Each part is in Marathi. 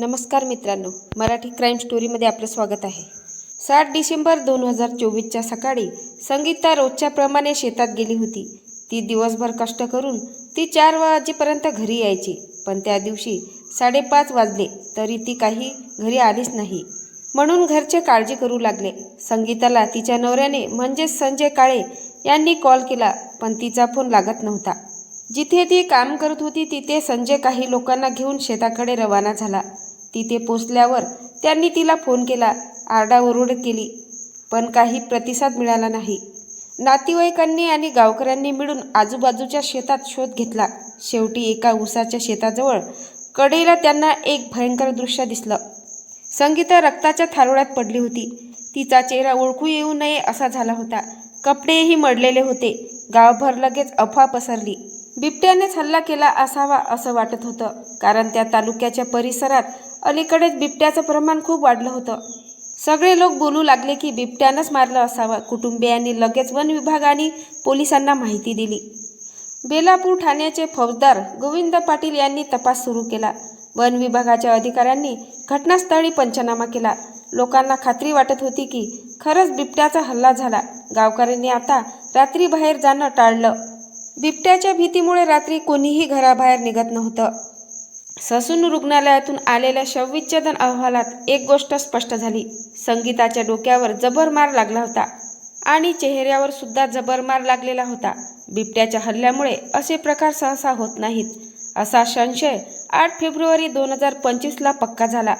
नमस्कार मित्रांनो मराठी क्राईम स्टोरीमध्ये आपलं स्वागत आहे. सात डिसेंबर दोन हजार चोवीसच्या सकाळी संगीता रोजच्याप्रमाणे शेतात गेली होती. ती दिवसभर कष्ट करून ती चार वाजेपर्यंत घरी यायची पण त्या दिवशी साडेपाच वाजले तरी ती काही घरी आलीच नाही. म्हणून घरचे काळजी करू लागले. संगीताला तिच्या नवऱ्याने म्हणजेच संजय काळे यांनी कॉल केला पण तिचा फोन लागत नव्हता. जिथे ती काम करत होती तिथे संजय काही लोकांना घेऊन शेताकडे रवाना झाला. तिथे पोचल्यावर त्यांनी तिला फोन केला. आरडाओरड केली. पण काही प्रतिसाद मिळाला नाही. नातेवाईकांनी आणि गावकऱ्यांनी मिळून आजूबाजूच्या शेतात शोध घेतला. शेवटी एका ऊसाच्या शेताजवळ कडेला त्यांना एक भयंकर दृश्य दिसलं. संगीता रक्ताच्या थारोळ्यात पडली होती. तिचा चेहरा ओळखू येऊ नये असा झाला होता. कपडेही मडलेले होते. गावभर लगेच अफवा पसरली. बिबट्यानेच हल्ला केला असावा असं वाटत होतं कारण त्या तालुक्याच्या परिसरात अलीकडेच बिबट्याचं प्रमाण खूप वाढलं होतं. सगळे लोक बोलू लागले की बिबट्यानंच मारलं असावं. कुटुंबियांनी लगेच वन विभाग आणि पोलिसांना माहिती दिली. बेलापूर ठाण्याचे फौजदार गोविंद पाटील यांनी तपास सुरू केला. वन विभागाच्या अधिकाऱ्यांनी घटनास्थळी पंचनामा केला. लोकांना खात्री वाटत होती की खरंच बिबट्याचा हल्ला झाला. गावकऱ्यांनी आता रात्री बाहेर जाणं टाळलं. बिबट्याच्या भीतीमुळे रात्री कोणीही घराबाहेर निघत नव्हतं. ससून रुग्णालयातून आलेल्या शवविच्छेदन अहवालात एक गोष्ट स्पष्ट झाली. संगीताच्या डोक्यावर जबर मार लागला होता आणि चेहऱ्यावर सुद्धा जबर मार लागलेला होता. बिबट्याच्या हल्ल्यामुळे असे प्रकार सहसा होत नाहीत असा संशय आठ फेब्रुवारी दोन हजार पंचवीसला पक्का झाला.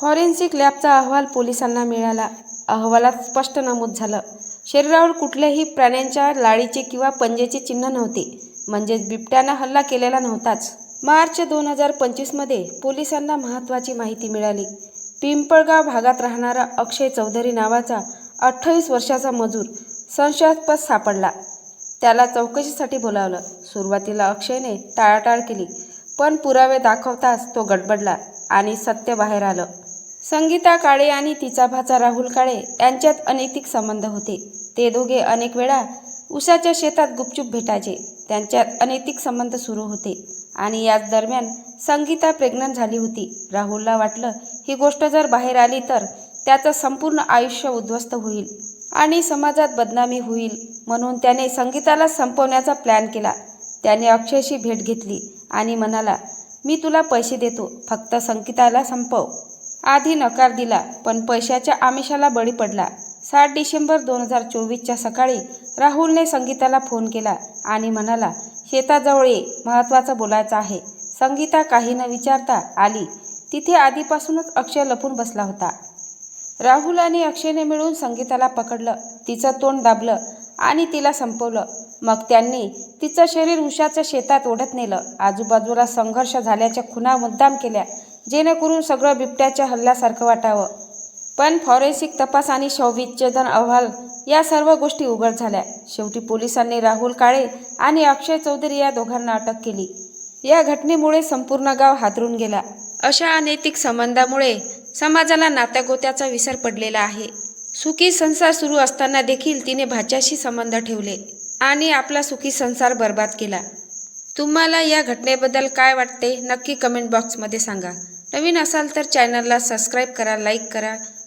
फॉरेन्सिक लॅबचा अहवाल पोलिसांना मिळाला. अहवालात स्पष्ट नमूद झालं. शरीरावर कुठल्याही प्राण्यांच्या लाळीचे किंवा पंजेचे चिन्ह नव्हते. म्हणजेच बिबट्यानं हल्ला केलेला नव्हताच. मार्च दोन हजार पंचवीसमध्ये पोलिसांना महत्त्वाची माहिती मिळाली. पिंपळगाव भागात राहणारा अक्षय चौधरी नावाचा अठ्ठावीस वर्षाचा मजूर संशयास्पद सापडला. त्याला चौकशीसाठी बोलावलं. सुरुवातीला अक्षयने टाळाटाळ केली पण पुरावे दाखवताच तो गडबडला आणि सत्य बाहेर आलं. संगीता काळे आणि तिचा भाचा राहुल काळे यांच्यात अनैतिक संबंध होते. ते दोघे अनेक वेळा उसाच्या शेतात गुपचूप भेटायचे. त्यांच्यात अनैतिक संबंध सुरू होते. आणि याच दरम्यान संगीता प्रेग्नंट झाली होती. राहुलला वाटलं ही गोष्ट जर बाहेर आली तर त्याचं संपूर्ण आयुष्य उद्ध्वस्त होईल आणि समाजात बदनामी होईल म्हणून त्याने संगीताला संपवण्याचा प्लॅन केला. त्याने अक्षयशी भेट घेतली आणि म्हणाला मी तुला पैसे देतो फक्त संगीताला संपव. आधी नकार दिला पण पैशाच्या आमिषाला बळी पडला. सात डिसेंबर दोन हजार चोवीसच्या सकाळी राहुलने संगीताला फोन केला आणि म्हणाला शेताजवळ ये महत्त्वाचं बोलायचं आहे. संगीता काही न विचारता आली. तिथे आधीपासूनच अक्षय लपून बसला होता. राहुल आणि अक्षयने मिळून संगीताला पकडलं. तिचं तोंड दाबलं आणि तिला संपवलं. मग त्यांनी तिचं शरीर उशाच्या शेतात ओढत नेलं. आजूबाजूला संघर्ष झाल्याच्या खुणा मुद्दाम केल्या जेणेकरून सगळं बिबट्याच्या हल्ल्यासारखं वाटावं. पण फॉरेन्सिक तपास आणि शवविच्छेदन अहवाल या सर्व गोष्टी उघड झाल्या. शेवटी पोलिसांनी राहुल काळे आणि अक्षय चौधरी या दोघांना अटक केली. या घटनेमुळे संपूर्ण गाव हादरून गेला. अशा अनैतिक संबंधामुळे समाजाला नात्यागोत्याचा विसर पडलेला आहे. सुखी संसार सुरू असताना देखील तिने भाच्याशी संबंध ठेवले आणि आपला सुखी संसार बर्बाद केला. तुम्हाला या घटनेबद्दल काय वाटते नक्की कमेंट बॉक्समध्ये सांगा. नवीन असाल तर चॅनलला सबस्क्राईब करा लाईक करा.